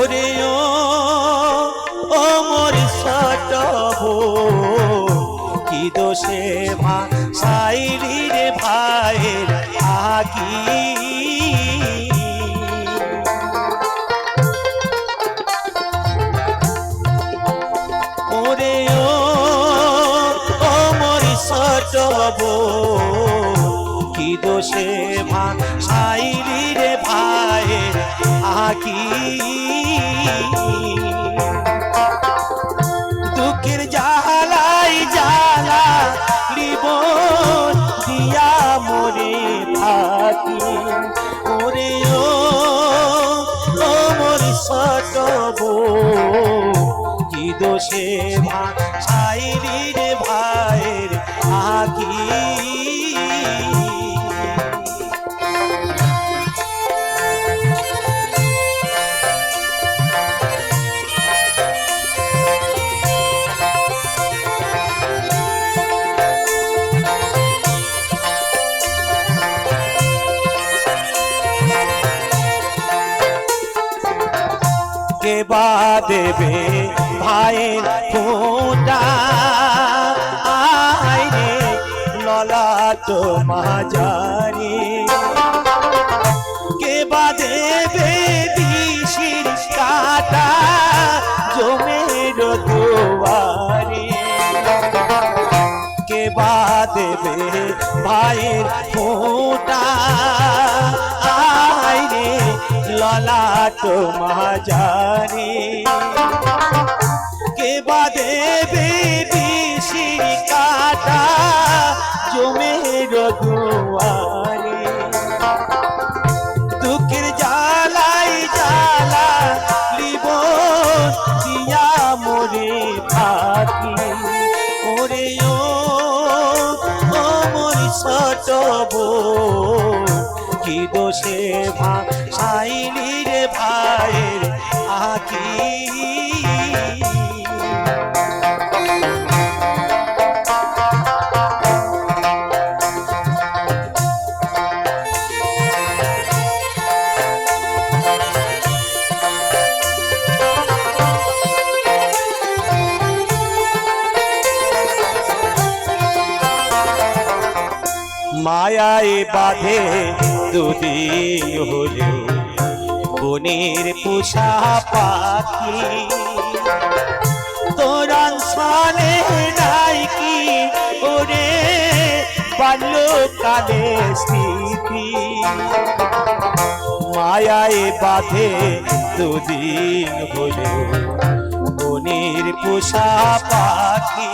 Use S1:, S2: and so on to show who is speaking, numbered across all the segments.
S1: ওরে অমর সটব কি দোষে মা সাইরি ভাইয়ের আগি? কি দোষে মা ভাইয়ের আগি? থাকি ওরে ও ও মোর সটব কি দোষে সাইরির ভাইয়ের আকি? কে বা দেবে ভাইয়ের ফোঁটা। আয় রে ললা তো মাজারি কে বা দেবে দিশির কাটা জমের দুয়ারে কে বা দেবে ভাইয়ের ফোঁটা। আয় রে ললাট মাজারে কে বা দেবে বিষির কাটা জমের দুয়ারে দুঃখের জ্বালাই জ্বালা লিব দিয়া মোরে থাকি। ওরে ও মরি সটব কি দোষে ভা সাইলি রে ভাইয়ের আকি। মায়ায় বাঁধে দুদিন হলেও বনের পোষা পাখি। তোরান সালে নাই কি ওরে বাল্যকালে স্মৃতি। মায়ায় বাঁধে দুদিন হলেও বনের পোষা পাখি।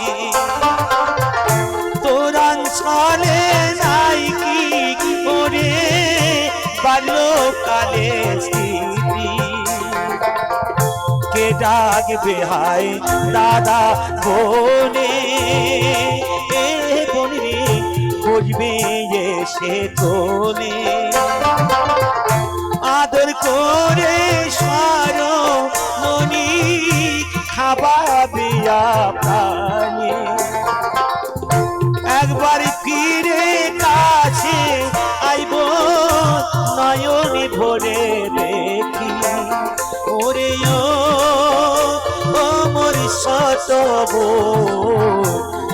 S1: বাল্যকালে স্মৃতি। কে ডাকবে হায় দাদা বনে? বনে বুঝবে এসে তোলে আদর করে সার সতব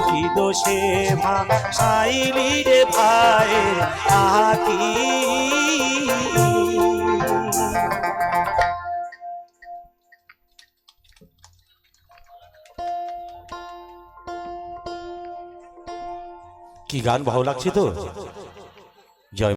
S1: কি দোষে মা রে ভাইয়ের আকি কি? গান ভালো লাগছে তো জয়